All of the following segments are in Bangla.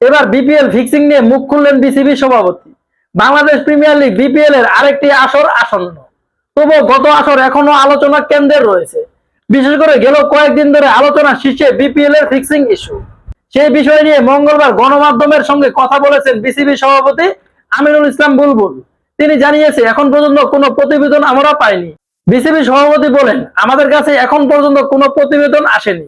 এবার বিপিএল ফিক্সিং নিয়ে মুখ খুললেন বিসিবি সভাপতি। বাংলাদেশ প্রিমিয়ার লিগ বিপিএল এর আরেকটি আসর আসন্ন। তবুও গত আসর এখনও আলোচনা কেন্দ্রে রয়েছে। বিশেষ করে গেল কয়েকদিন ধরে আলোচনা শীর্ষে বিপিএল এর ফিক্সিং ইস্যু সেই বিষয় নিয়ে মঙ্গলবার গণমাধ্যমের সঙ্গে কথা বলেছেন বিসিবি সভাপতি আমিনুল ইসলাম বুলবুল। তিনি জানিয়েছে এখন পর্যন্ত কোনো প্রতিবেদন আমরা পাইনি। বিসিবি সভাপতি বলেন, আমাদের কাছে এখন পর্যন্ত কোনো প্রতিবেদন আসেনি।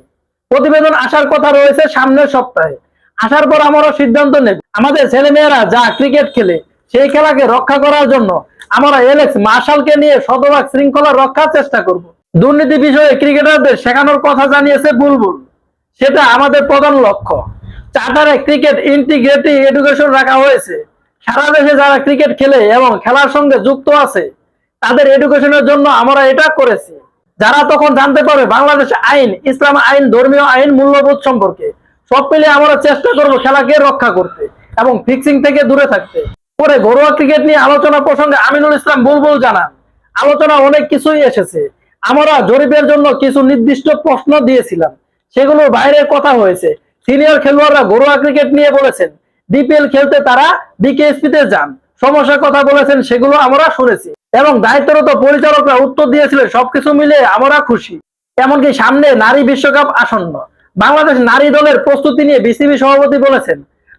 প্রতিবেদন আসার কথা রয়েছে সামনের সপ্তাহে। আসার পর আমরা সিদ্ধান্ত নেব। আমাদের ছেলেমেয়েরা যা ক্রিকেট খেলে, সেই খেলাকে রক্ষা করার জন্য আমরা এলেক্স মার্শালকে নিয়ে শতভাগ শৃঙ্খলা রক্ষার চেষ্টা করব। দুর্নীতি বিষয়ে ক্রিকেটারদের শেখানোর কথা জানিয়েছে বুলবুল। সেটা আমাদের প্রধান লক্ষ্য। চার্টারে ক্রিকেট ইন্টিগ্রেটিভ এডুকেশন রাখা হয়েছে। সারা দেশে যারা ক্রিকেট খেলে এবং খেলার সঙ্গে যুক্ত আছে, তাদের এডুকেশনের জন্য আমরা এটা করেছি। যারা তখন জানতে পারবে, বাংলাদেশ আইন, ইসলাম আইন, ধর্মীয় আইন মূল্যবোধ সম্পর্কে। সব মিলে আমরা চেষ্টা করব খেলাকে রক্ষা করতে এবং ফিক্সিং থেকে দূরে থাকতে। পরে ঘরোয়া ক্রিকেট নিয়ে আলোচনা প্রসঙ্গে আমিনুল ইসলাম বুলবুল জানান আলোচনা অনেক কিছুই এসেছে। আমরা জরিপের জন্য কিছু নির্দিষ্ট প্রশ্ন দিয়েছিলাম, সেগুলোর বাইরের কথা হয়েছে। সিনিয়র খেলোয়াড়রা ঘরোয়া ক্রিকেট নিয়ে বলেছেন বিপিএল খেলতে তারা বিকেএসপি তে যান। সমস্যার কথা বলেছেন, সেগুলো আমরা শুনেছি। এবং দায়িত্বরত পরিচালকরা উত্তর দিয়েছিলেন, সবকিছু মিলে আমরা খুশি। এমনকি সামনে নারী বিশ্বকাপ আসন্ন। বাংলাদেশ নারী দলের প্রস্তুতি নিয়ে বিসিবি সভাপতি বলেছেন,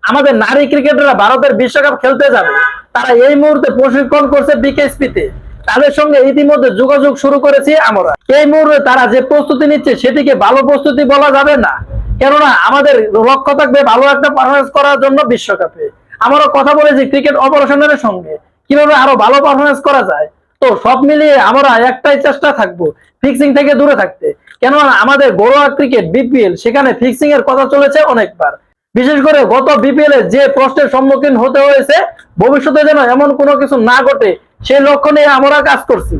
আমাদের নারী ক্রিকেটাররা ভারতের বিশ্বকাপ খেলতে যাবে। তারা এই মুহূর্তে প্রশিক্ষণ করছে বিকেএসপি তে তাদের সঙ্গে ইতিমধ্যে যোগাযোগ শুরু করেছি আমরা। এই মুহূর্তে তারা যে প্রস্তুতি নিচ্ছে, সেটিকে ভালো প্রস্তুতি বলা যাবে না। কেননা আমাদের লক্ষ্য থাকবে ভালো একটা পারফরমেন্স করার জন্য বিশ্বকাপে। আমরা কথা বলেছি ক্রিকেট অপারেশনের সঙ্গে। কীভাবে আরও ভালো পারফরমেন্স করা যায়? তো সব মিলিয়ে আমরা একটাই চেষ্টা থাকব ফিক্সিং থেকে দূরে থাকতে। কেননা আমাদের ঘরোয়া ক্রিকেট বিপিএল সেখানে ফিক্সিং এর কথা চলেছে অনেকবার। বিশেষ করে গত বিপিএল এ যে প্রশ্নের সম্মুখীন হতে হয়েছে, ভবিষ্যতে যেন এমন কোনো কিছু না ঘটে, সেই লক্ষ্য নিয়ে আমরা কাজ করছি।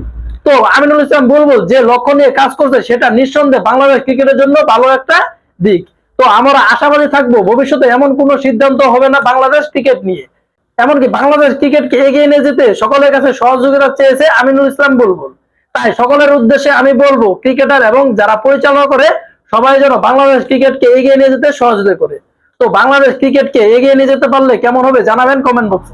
তো আমিনুল ইসলাম বলব, যে লক্ষ্য নিয়ে কাজ করছে, সেটা নিঃসন্দেহে বাংলাদেশ ক্রিকেটের জন্য ভালো একটা দিক। তো আমরা আশাবাদী থাকব, ভবিষ্যতে এমন কোনো সিদ্ধান্ত হবে না বাংলাদেশ ক্রিকেট নিয়ে। এমনকি বাংলাদেশ ক্রিকেটকে এগিয়ে নিয়ে যেতে সকলের কাছে সহযোগিতা চেয়েছে আমিনুল ইসলাম বুলবুল। তাই সকলের উদ্দেশ্যে আমি বলব ক্রিকেটার এবং যারা পরিচালনা করে, সবাই যেন বাংলাদেশ ক্রিকেটকে এগিয়ে নিয়ে যেতে সহযোগিতা করে। তো বাংলাদেশ ক্রিকেটকে এগিয়ে নিয়ে যেতে পারলে কেমন হবে জানাবেন কমেন্ট বক্সে